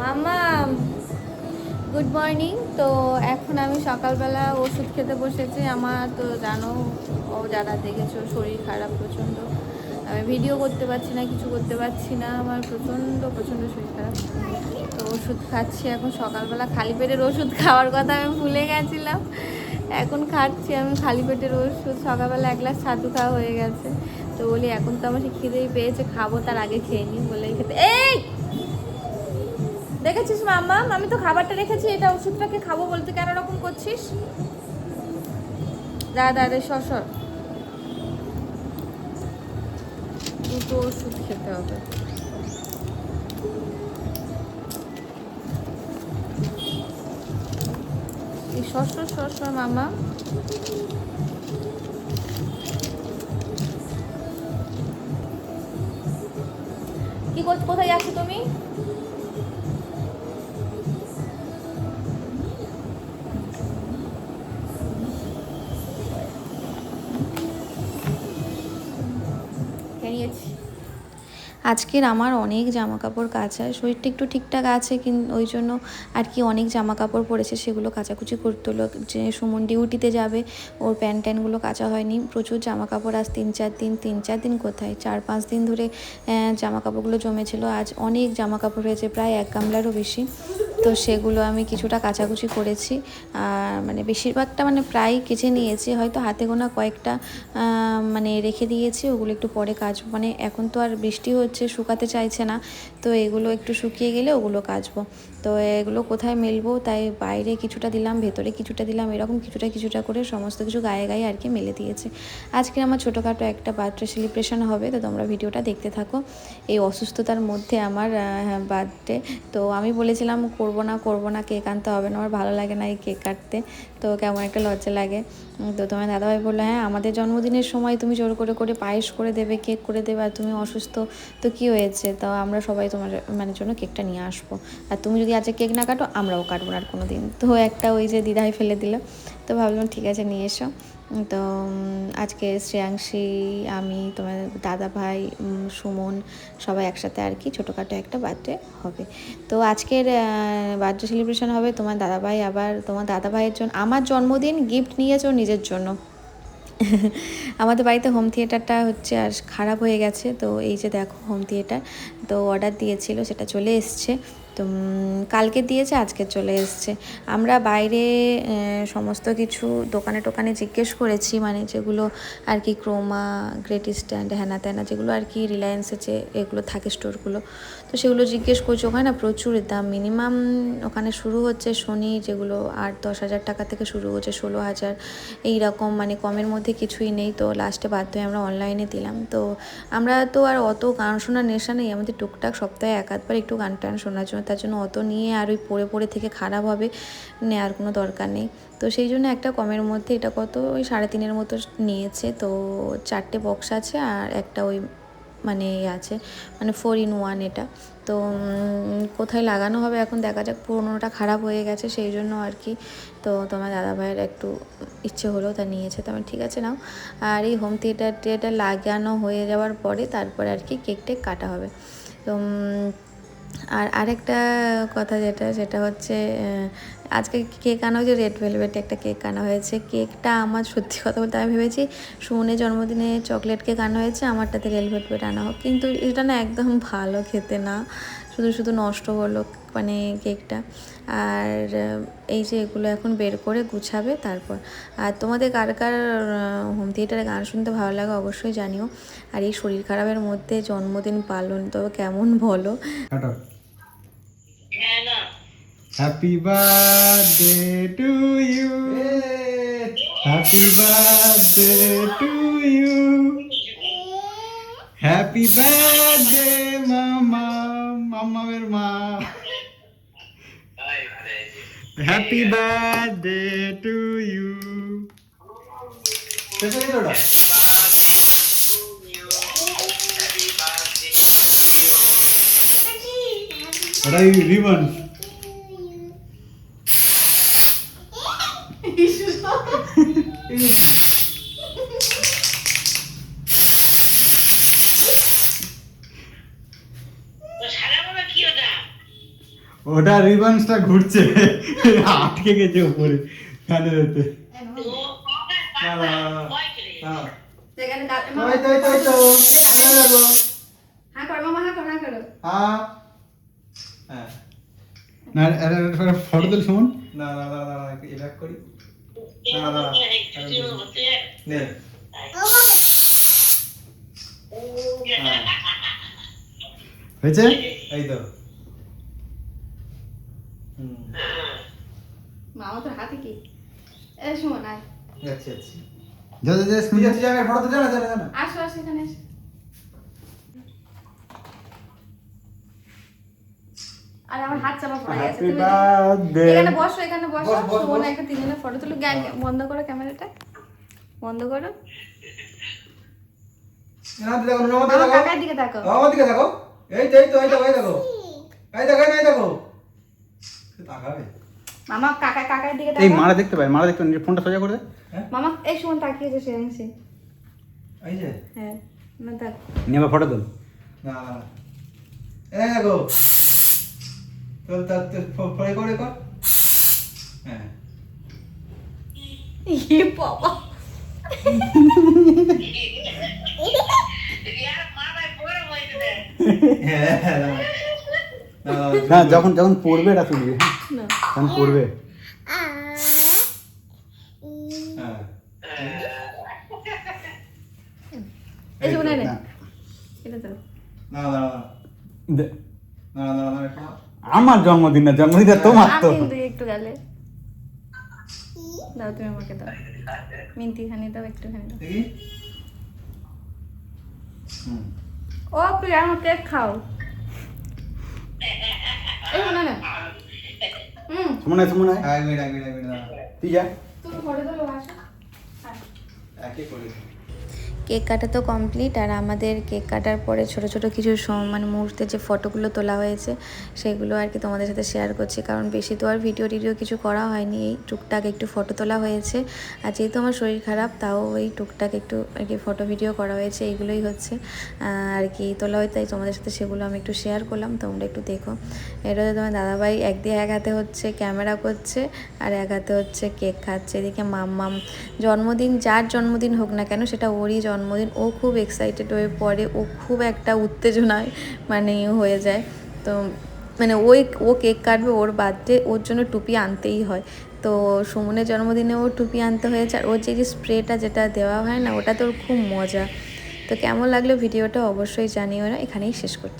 মামা good morning তো এখন আমি সকালবেলা ওষুধ খেতে বসেছি। আমার তো জানো, ও যারা দেখেছ, শরীর খারাপ প্রচণ্ড। আমি ভিডিও করতে পারছি না, কিছু করতে পারছি না। আমার প্রচণ্ড প্রচণ্ড শরীর খারাপ। তো ওষুধ খাচ্ছি এখন সকালবেলা। খালি পেটের ওষুধ খাওয়ার কথা আমি ভুলে গেছিলাম। এখন খাচ্ছি আমি খালি পেটের ওষুধ। সকালবেলা এক গ্লাস ছাতু খাওয়া হয়ে গেছে। তো বলি, এখন তো আমার সে খিদেই পেয়েছে, খাব তার আগে খেয়ে নিই বলে খেতে এই দেখেছিস মাম্মা? আমি তো খাবারটা রেখেছি, এটা ওষুধটাকে খাব বলতে। কেন রকম করছিস? দাদা রে সর সর। দুটো ওষুধ খেতে হবে। এই সর মামা কি কোথায় যাচ্ছ তুমি? নিয়েছি আজকের আমার অনেক জামা কাপড় কাচা শরীরটা একটু ঠিকঠাক আছে কিন্তু ওই জন্য আর কি অনেক জামা কাপড় পরেছে, সেগুলো কাচাকুচি করতে হলো। যে সুমন ডিউটিতে যাবে, ওর প্যান্ট ট্যানগুলো কাচা হয়নি। প্রচুর জামা কাপড় আজ তিন চার দিন, তিন চার দিন কোথায়? চার পাঁচ দিন ধরে জামা কাপড়গুলো জমেছিল। আজ অনেক জামা কাপড় হয়েছে, প্রায় এক গামলারও বেশি। তো সেগুলো আমি কিছুটা কাচাকুচি করেছি। আর মানে বেশিরভাগটা মানে প্রায় কেচে নিয়েছি। হয়তো হাতে গোনা কয়েকটা মানে রেখে দিয়েছি, ওগুলো একটু পরে কাজ মানে এখন তো আর বৃষ্টি হচ্ছে, শুকাতে চাইছে না। তো এগুলো একটু শুকিয়ে গেলে ওগুলো কাচবো। তো এগুলো কোথায় মেলবো, তাই বাইরে কিছুটা দিলাম, ভেতরে কিছুটা দিলাম, এরকম কিছুটা কিছুটা করে সমস্ত কিছু গায়ে গায়ে আর কি মেলে দিয়েছে। আজকে আমার ছোটোখাটো একটা বার্থডে সেলিব্রেশন হবে, তো তোমরা ভিডিওটা দেখতে থাকো। এই অসুস্থতার মধ্যে আমার বার্থডে। তো আমি বলেছিলাম করব না, করব না, কেক আনতে হবে না, আমার ভালো লাগে না এই কেক কাটতে। তো কেমন একটা লজ্জা লাগে। তো তোমার দাদাভাই বলল হ্যাঁ আমাদের জন্মদিনের সময় তুমি জোর করে করে পায়েস করে দেবে, কেক করে দেবে, আর তুমি অসুস্থ, তো কি হয়েছে? তো আমরা সবাই তোমার মানে জন্য কেকটা নিয়ে আসব। আর তুমি যদি আজকে কেক না কাটো, আমরাও কাটবো না আর কোনো দিন তো একটা ওই যে দিদাই ফেলে দিল। তো ভাবলাম, ঠিক আছে, নিয়ে এসো। তো আজকে শ্রেয়াংশী, আমি, তোমার দাদা ভাই সুমন সবাই একসাথে আর কি ছোটোখাটো একটা বার্থডে হবে। তো আজকের বার্থডে সেলিব্রেশন হবে তোমার দাদা ভাই, আবার তোমার দাদা ভাইয়ের জন্য আমার জন্মদিন গিফট নিয়েছো নিজের জন্য। আমাদের বাড়িতে হোম থিয়েটারটা হচ্ছে আর খারাপ হয়ে গেছে, তো এই যে দেখো হোম থিয়েটার তো অর্ডার দিয়েছিল, সেটা চলে এসছে। তো কালকে দিয়েছে, আজকে চলে এসছে। আমরা বাইরে সমস্ত কিছু দোকানে টোকানে জিজ্ঞেস করেছি মানে যেগুলো আর কি ক্রোমা গ্রেট স্ট্যান্ড হ্যানা ত্যানা যেগুলো আর কি রিলায়েন্সে যে এগুলো থাকে স্টোরগুলো। তো সেগুলো জিজ্ঞেস করছি, ওখানে না প্রচুর দাম। মিনিমাম ওখানে শুরু হচ্ছে শনি, যেগুলো আট, দশ হাজার টাকা থেকে শুরু হচ্ছে, ষোলো হাজার। এই রকম মানে কমের মধ্যে কিছুই নেই। তো লাস্টে বাধ্য হয়ে আমরা অনলাইনে দিলাম। তো আমরা তো আর অত গান শোনার নেশা নেই, আমাদের টুকটাক সপ্তাহে এক আধবার একটু গান টান শোনার জন্য। তার জন্য অত নিয়ে আর ওই পড়ে পড়ে থেকে খারাপ হবে নেওয়ার কোনো দরকার নেই। তো সেই জন্য একটা কমের মধ্যে এটা কত? ওই সাড়ে তিনের মতো নিয়েছে। তো চারটে বক্স আছে আর একটা ওই মানে এ আছে মানে ফোর ইন ওয়ান এটা। তো কোথায় লাগানো হবে এখন দেখা যাক। পুরোনোটা খারাপ হয়ে গেছে সেই জন্য আর কি। তো তোমার দাদা ভাইয়ের একটু ইচ্ছে হলো তা নিয়েছে। তো আমি ঠিক আছে নাও। আর এই হোম থিয়েটার টিয়েটার লাগানো হয়ে যাওয়ার পরে তারপরে আর কি কেক টেক কাটা হবে। তো আর আরেকটা কথা যেটা সেটা হচ্ছে আজকে কেক আনা হয়েছে রেড ভেলভেটে একটা কেক আনা হয়েছে। কেকটা আমার সত্যি কথা বলতে আমি ভেবেছি সুমনের জন্মদিনে চকলেট কেক আনা হয়েছে আমারটাতে রেড ভেলভেট আনা হোক। কিন্তু এটা না একদম ভালো খেতে না। শুধু শুধু নষ্ট হলো মানে কেকটা। আর এই যে এগুলো এখন বের করে গুছাবে তারপর। আর তোমাদের কার কার হোম থিয়েটারে গান শুনতে ভালো লাগে অবশ্যই জানিও। আর এই শরীর খারাপের মধ্যে জন্মদিন পালন তো কেমন বলো? কাটো happy birthday to you happy birthday to you happy birthday মামা মামামের মা হ্যাপি বার্থডে টু ইউ ওটা রিবন ওটা রিবনসটা ঘুরছে আটকে গেছে উপরে কানেরেতে না না না, না যেখানে গা- না ওই তো ওই ঘুরছে। আটকে গেছে। হ্যাঁ হ্যাঁ হ্যাঁ হ্যাঁ। হ্যাঁ। না এটা এটা ফটো করি। না, নে হয়েছে? এই তো। মামা তোর হাতে কি? এ শোন আয় যাচ্ছি যাচ্ছি যা যা যা স্কুল যাচ্ছি যাবে ফটো তুলে না যা না আসো আসো এখানে এসো। আর আমার হাত চাপা পড়ে গেছে এখানে বসো এখানে বসো। বস। একটা তিনজনের ফটো তুলো। গ্যাং বন্ধ করো ক্যামেরাটা। বন্ধ করো। কাকার দিকে তাকাও। আমার দিকে দেখো। এই তো এই তো এই তো এই দেখো। এই দেখো এই দেখো। তাকাবে? মামা কাকা কাকার দিকে এই মারা দেখতে পাই মারা দেখতে ফোনটা সোজা করে দে। মামা এই সুমন তাকিয়েছে সে। অংশে এই যে? হ্যাঁ না তাক ফটো তুল। না না না। এই দেখো। তোর তার পরে করে কর। হ্যাঁ। ই বাবা। হ্যাঁ। না যখন যখন পড়বে এটা তুলবি হ্যাঁ। না যখন পড়বে। হ্যাঁ এই সুমন এই নে। না। এটা দাও। না না না দে- না না না না একটু না। আমার জন্মদিন না জন্মদিনটা তোমার তো। আমি একটু গেলে। দাও তুমি আমাকে দাও। মিন্তি খানি দাও একটুখানি দাও। দেখি। ও প্রিয়া আমার কেক খাও। এই শোনো না। এক মিনিট এক মিনিট এক মিনিট দাঁড়া। তুই যা। তুমি ফটো তোলো আসো একই করে কেক কাটা তো কমপ্লিট আর আমাদের কেক কাটার পরে ছোট ছোট কিছু মানে মুহূর্তে যে ফটোগুলো তোলা হয়েছে, সেগুলো আর কি তোমাদের সাথে শেয়ার করছি। কারণ বেশি তো আর ভিডিও টিডিও কিছু করা হয়নি, এই টুকটাক একটু ফটো তোলা হয়েছে। আর যেহেতু আমার শরীর খারাপ, তাও ওই টুকটাক একটু আর কি ফটো ভিডিও করা হয়েছে, এইগুলোই হচ্ছে। আর কি তোলা হয়, তাই তোমাদের সাথে সেগুলো আমি একটু শেয়ার করলাম, তোমরা একটু দেখো। এটা তোমার দাদাভাই একদিকে এক হাতে হচ্ছে ক্যামেরা করছে, আর এক হাতে হচ্ছে কেক খাচ্ছে। এদিকে মাম্মাম, জন্মদিন যার জন্মদিন হোক না কেন, সেটা ওরই জন্মদিন। ও খুব এক্সাইটেড হয়ে পড়ে, ও খুব একটা উত্তেজনায় মানে হয়ে যায়। তো মানে ওই, ও কেক কাটবে ওর বার্থডে ওর জন্য টুপি আনতেই হয়। তো সুমনের জন্মদিনে ও টুপি আনতে হয়েছে আর ওর যে যে স্প্রেটা যেটা দেওয়া হয় না ওটা তোর খুব মজা। তো কেমন লাগল ভিডিওটা অবশ্যই জানিও না, এখানেই শেষ করছি।